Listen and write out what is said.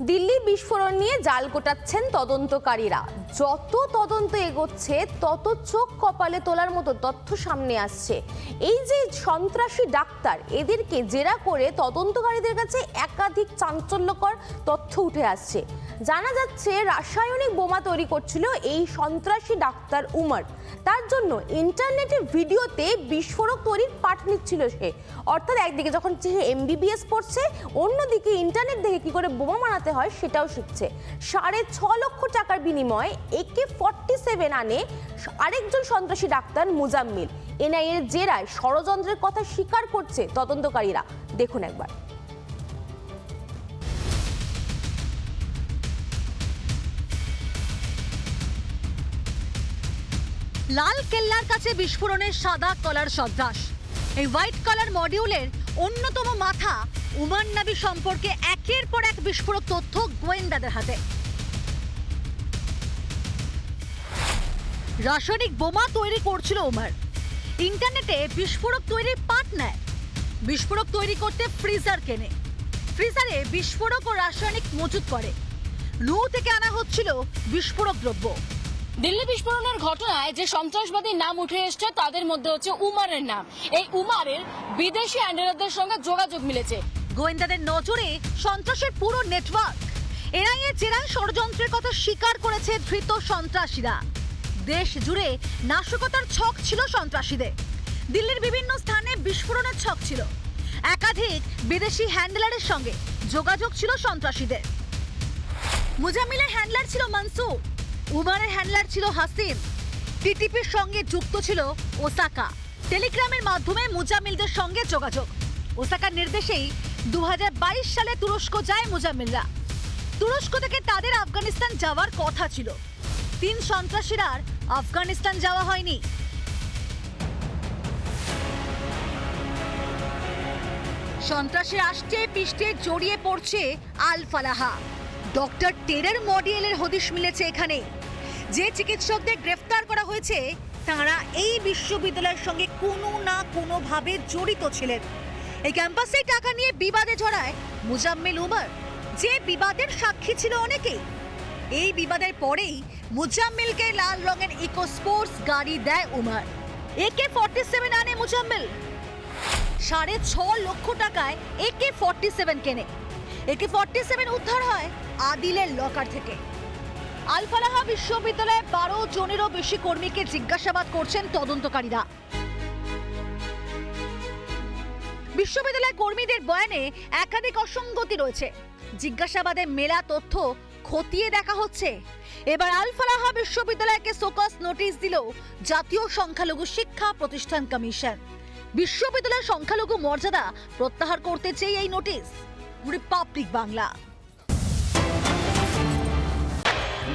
দিল্লি বিস্ফোরণ নিয়ে জাল কোটাচ্ছেন তদন্তকারীরা। যত তদন্ত এগোচ্ছে, তত চোখ কপালে তোলার মতো তথ্য সামনে আসছে। এই যে সন্ত্রাসী ডাক্তার, এদেরকে জেরা করে তদন্তকারীদের কাছে একাধিক চাঞ্চল্যকর তথ্য উঠে আসছে। জানা যাচ্ছে, রাসায়নিক বোমা তৈরি করছিল এই সন্ত্রাসী ডাক্তার উমর। তার জন্য ইন্টারনেটে ভিডিওতে বিস্ফোরক তৈরির পাঠ নিচ্ছিল সে। অর্থাৎ একদিকে যখন সে এমবিবিএস পড়ছে, অন্যদিকে ইন্টারনেট দেখে কি করে বোমা বানাতে হয় সেটাও শিখছে। সাড়ে ছ লক্ষ টাকার বিনিময়ে একে ফর্টি সেভেন আনে আরেকজন সন্ত্রাসী ডাক্তার মুজাম্মিল। এনআইএর জেরায় ষড়যন্ত্রের কথা স্বীকার করছে তদন্তকারীরা। দেখুন একবার। লাল কেল্লার কাছে বিস্ফোরণের সাদা কলার সন্ত্রাস। এই হোয়াইট কালার মডিউলের অন্যতম মাথা উমান নাবি সম্পর্কে একের পর এক বিস্ফোরক তথ্য গোয়েন্দাদের হাতে। রাসায়নিক বোমা তৈরি করছিল ওমার ইন্টারনেটে বিস্ফোরক তৈরির পাট নেয়। বিস্ফোরক তৈরি করতে ফ্রিজার কেনে। ফ্রিজারে বিস্ফোরক ও রাসায়নিক মজুত করে। নৌ থেকে আনা হচ্ছিল বিস্ফোরক দ্রব্য। দিল্লি বিস্ফোরণের ঘটনায় যে সন্ত্রাসবাদীর নাম উঠে এসছে, তাদের মধ্যে হচ্ছে উমারের নাম। এই উমারের বিদেশি হ্যান্ডেলারদের সঙ্গে যোগাযোগ মিলেছে। গোয়েন্দাদের নজরে সন্ত্রাসের পুরো নেটওয়ার্ক। এনআইএ জেরায় ষড়যন্ত্রের কথা স্বীকার করেছে ধৃত সন্ত্রাসীরা। দেশ জুড়ে নাশকতার ছক ছিল সন্ত্রাসীদের। দিল্লির বিভিন্ন স্থানে বিস্ফোরণের ছক ছিল। একাধিক বিদেশি হ্যান্ডলারের সঙ্গে যোগাযোগ ছিল সন্ত্রাসীদের। মুজামিলের হ্যান্ডলার ছিল মনসুর। উমারের হ্যান্ডলার ছিল হাসিন টিটিপির সঙ্গে যুক্ত ছিল ওসাকা। টেলিগ্রামের মাধ্যমে মুজামিলদের সঙ্গে যোগাযোগ। ওসাকার নির্দেশেই দু হাজার বাইশ সালে তুরস্ক যায় মুজামিলরা তুরস্ক থেকে তাদের আফগানিস্তান যাওয়ার কথা ছিল। তিন সন্ত্রাসীর আর আফগানিস্তান যাওয়া হয়নি। সন্ত্রাসের আষ্টে পিষ্টে জড়িয়ে পড়ছে আল ফালাহা ডক্টর টেরের মডিয়েলের হদিশ মিলেছে এখানে। যে চিকিৎসকদের গ্রেফতার করা হয়েছে, তারা এই বিশ্ববিদ্যালয়ের সঙ্গে কোনো না কোনোভাবে জড়িত ছিলেন। এই ক্যাম্পাসে টাকা নিয়ে বিবাদে জড়ায় মুজাম্মিল উমর। যে বিবাদের সাক্ষী ছিল অনেকেই। এই বিবাদের পরেই মুজাম্মিলকে লাল রঙের ইকো স্পোর্টস গাড়ি দেয় উমর। একে ফর্টি সেভেন আনে মুজাম্মিল। সাড়ে ছ লক্ষ টাকায় একে ফর্টি সেভেন কেনে। একে ফর্টি সেভেন উদ্ধার হয় আদিলের লকার থেকে। আলফালাহা বিশ্ববিদ্যালয়ে বারো জনেরও বেশি কর্মীকে জিজ্ঞাসাবাদ করছেন তদন্তকারীরা। বিশ্ববিদ্যালয় কর্মীদের বয়ানে একাধিক অসঙ্গতি রয়েছে। জিজ্ঞাসাবাদে মেলা তথ্য খতিয়ে দেখা হচ্ছে। এবার আলফালাহা বিশ্ববিদ্যালয়কে সোকাস নোটিশ দিল জাতীয় সংখ্যালঘু শিক্ষা প্রতিষ্ঠান কমিশন। বিশ্ববিদ্যালয়ের সংখ্যালঘু মর্যাদা প্রত্যাহার করতে চেয়ে এই নোটিশ। রিপাবলিক বাংলা।